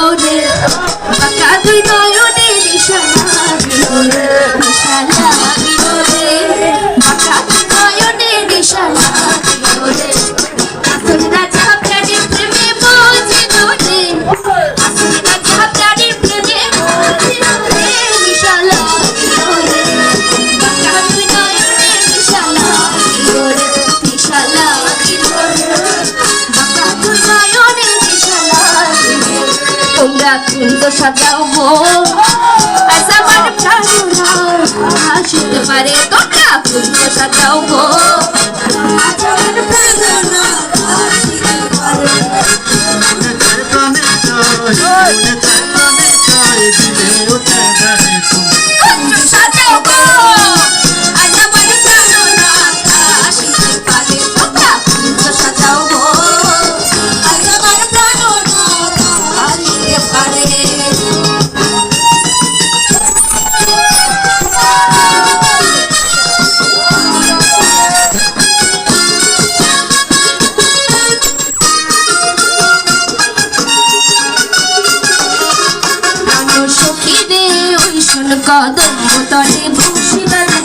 so তোমরা কুঞ্জ সাজাও গো? আজ আমার প্রাণ আসতে পারে তোমরা কুঞ্জ সাজাও গো? চরণ কদম তলে বসিবালে